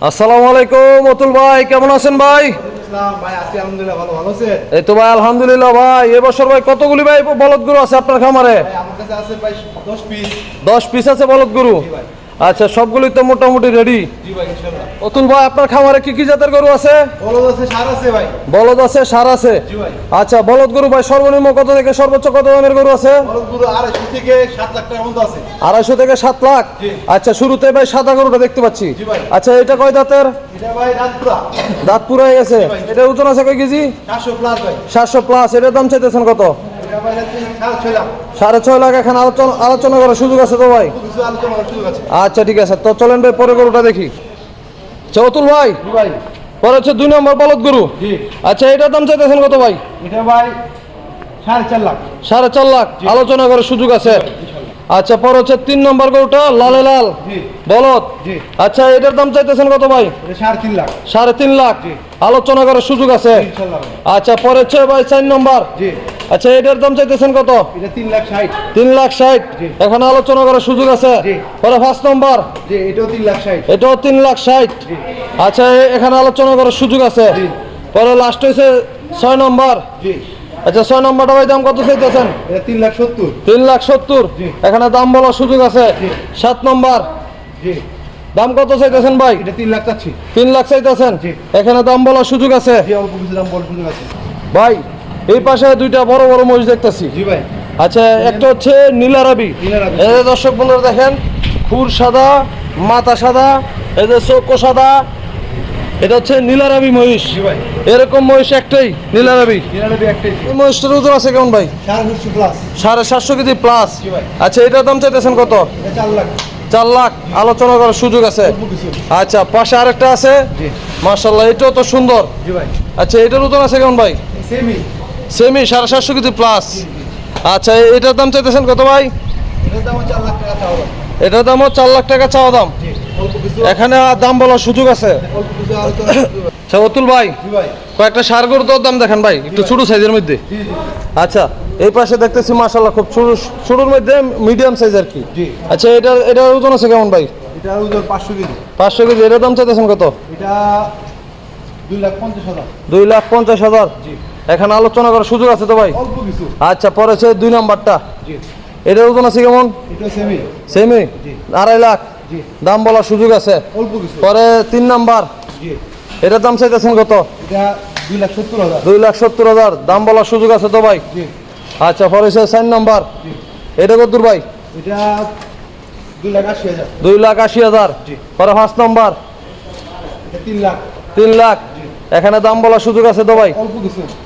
আসসালামু আলাইকুম অতুল ভাই কেমন আছেন ভাই? এই তো ভাই আলহামদুলিল্লাহ ভাই এবছর ভাই কতগুলি ভাই বলদ গরু আছে আপনার খামারে? দশ পিস। আছে বলদ গরু? আচ্ছা সবগুলি তো মোটামুটি রেডি অতুল ভাই আপনার খামারে কি কি জাতের গরু আছে? বলদ আছে সার আছে বলদ আছে সার আছে? আচ্ছা বলদ গরু ভাই সর্বনিম্ন কত থেকে সর্বোচ্চ কত দামের গরু আছে? আড়াইশো থেকে সাত লাখ। আচ্ছা শুরুতে ভাই সাদা গরুটা দেখতে পাচ্ছি। আচ্ছা এটা কয় দাঁতের? দাঁত পুরো হয়ে গেছে এটা ওজন আছে কয় কেজি? সাতশো প্লাস এটার দাম চাইতেছেন কত? সাড়ে ছয় লাখ এখানে আলোচনা আলোচনা করার সুযোগ আছে তো ভাই? আচ্ছা ঠিক আছে। তো চলেন ভাই পরে গরুটা দেখি। আচ্ছা অতুল ভাই? ভাই। পরে হচ্ছে দুই নম্বর বলদ গরু? আচ্ছা এটার দাম চাইতেছেন কত ভাই? এটা ভাই সাড়ে চার লাখ। সাড়ে চার লাখ। আলোচনা করার সুযোগ আছে। আচ্ছা পরে হচ্ছে তিন নম্বর গরুটা লালে লাল। বলদ। আচ্ছা এটার দাম চাইতেছেন কত ভাই? সাড়ে তিন লাখ। সাড়ে তিন লাখ। আলোচনা করার সুযোগ আছে। আচ্ছা পরে হচ্ছে ভাই চার নম্বর। আচ্ছা এটার দাম চাইতেছেন কত? তিন লাখ ষাট। এখানে আলোচনা করার সুযোগ আছে। পরে পাঁচ নম্বর। এটাও তিন লাখ ষাট। আচ্ছা এখানে আলোচনা করার সুযোগ আছে। পরে লাস্ট হয়েছে ছয় নম্বর। আচ্ছা ছয় নম্বরটা ভাই দাম কত চাইতেছেন? তিন লাখ সত্তর। তিন লাখ সত্তর। এখানে দাম বলার সুযোগ আছে। সাত নম্বর। দাম কত চাইতেছেন ভাই? এটা তিন লাখ চাচ্ছি। তিন লাখ চাইতেছেন। এখানে দাম বলার সুযোগ আছে। ভাই এই পাশে দুইটা বড় বড় মহিষ দেখতেছি। আচ্ছা একটা হচ্ছে নীলারাবি দর্শক বন্ধুরা দেখেন খুর সাদা মাথা সাদা যে চোখও সাদা এটা হচ্ছে নীলারাবি মহিষ। ভাই। এরকম মহিষ একটাই নীলারাবি মহিষটার ওজন আছে কেমন ভাই? সাড়ে সাতশো কেজি প্লাস আচ্ছা এটার দাম চাইতেছেন কত? চার লাখ। চার লাখ। আলোচনা করার সুযোগ আছে। আচ্ছা পাশে আরেকটা আছে। মার্শাল্লাহ এটাও তো সুন্দর। আচ্ছা এটার ওজন আছে কেমন ভাই? সেমি সাড়ে সাতশো কেজি প্লাস আচ্ছা এটার দাম চাইতেছেন কত ভাই? এটার দাম দামও চার লাখ টাকা চাওয়া দাম। এখানে আর দাম বলার সুযোগ আছে। আচ্ছা অতুল ভাই কয়েকটা সার গরুর দর দাম দেখেন ভাই একটু ছোট সাইজের মধ্যে। আচ্ছা এই পাশে দেখতেছি মাশাল্লাহ খুব ছোট ছোটোর মধ্যে মিডিয়াম সাইজ আর কি। আচ্ছা এটা এটার ওজন আছে কেমন ভাই? ওজন পাঁচশো কেজি। পাঁচশো কেজি এটার দাম চাইতেছেন কত? এটা দুই লাখ পঞ্চাশ হাজার। দুই লাখ পঞ্চাশ হাজার। জি। এখানে আলোচনা করার সুযোগ আছে তো ভাই? আচ্ছা পরে হচ্ছে দুই নাম্বারটা। এটার ওজন আছে কেমন? সেমি আড়াই লাখ। দাম বলার সুযোগ আছে। পরে তিন নাম্বার। এটার দাম চাইতেছেন কত? দুই লাখ সত্তর হাজার। দাম বলার সুযোগ আছে তো ভাই? আচ্ছা পরে হচ্ছে চার নাম্বার। এটা কত ভাই? দুই লাখ আশি হাজার। পরে পাঁচ নাম্বার। তিন লাখ। তিন লাখ। এখানে দাম বলার সুযোগ আছে তো ভাই?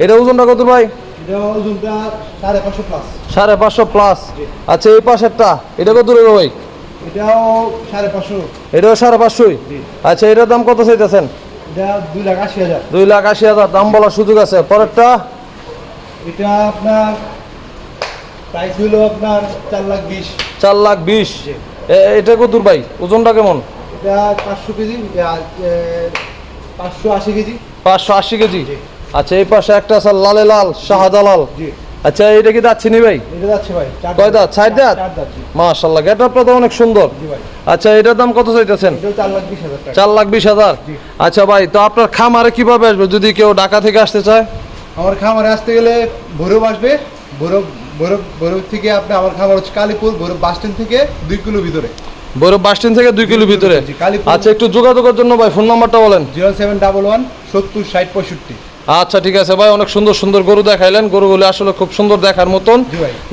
এটা ওজনটা কত ভাই? এটা ওজনটা সাড়ে পাঁচশো প্লাস আচ্ছা এই পাশেরটা এটা কত রইব ভাই? এটাও সাড়ে পাঁচশো। পাঁচশোই? আচ্ছা এটার দাম কত চাইতেছেন? দুই লাখ আশি হাজার। দাম বলার সুযোগ আছে। পরেরটা? এটা আপনার প্রাইস হলো আপনার চার লাখ বিশ। চার লাখ বিশ। এটা কত ভাই? ওজনটা কেমন? এটা পাঁচশো কেজি আর, পাঁচশো আশি কেজি। পাঁচশো আশি কেজি? আচ্ছা এই পাশে একটা আছে লালে লাল শাহজালাল। আচ্ছা এটা কি যাচ্ছি নি ভাই? কয় দাঁত? চার দাঁত? চার দাঁত? জি। মাশাল্লাহ তো অনেক সুন্দর। আচ্ছা এটার দাম কত চাইতেছেন? চার লাখ বিশ হাজার। আচ্ছা ভাই তো আপনার খামারে কীভাবে আসবে যদি কেউ ঢাকা থেকে আসতে চায়? আমার খামারে আসতে গেলে ভৈরব আসবে। ভৈরব ভৈরব ভৈরব থেকে আপনি আমার খামার হচ্ছে কালীপুর ভৈরব বাস স্ট্যান্ড থেকে দুই কিলো ভিতরে। বৈরব বাস স্ট্যান্ড থেকে দুই কিলো ভিতরে? আচ্ছা একটু যোগাযোগের জন্য ভাই ফোন নাম্বারটা বলেন। জিরো সেভেন ডাবল ওয়ান সত্তর ষাট পঁয়ষট্টি। আচ্ছা ঠিক আছে ভাই অনেক সুন্দর সুন্দর গরু দেখাইলেন। গরুগুলি আসলে খুব সুন্দর দেখার মতন।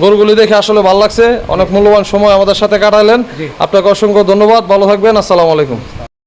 গরুগুলি দেখে আসলে ভালো লাগছে। অনেক মূল্যবান সময় আমাদের সাথে কাটাইলেন। আপনাকে অসংখ্য ধন্যবাদ। ভালো থাকবেন। আসসালামু আলাইকুম।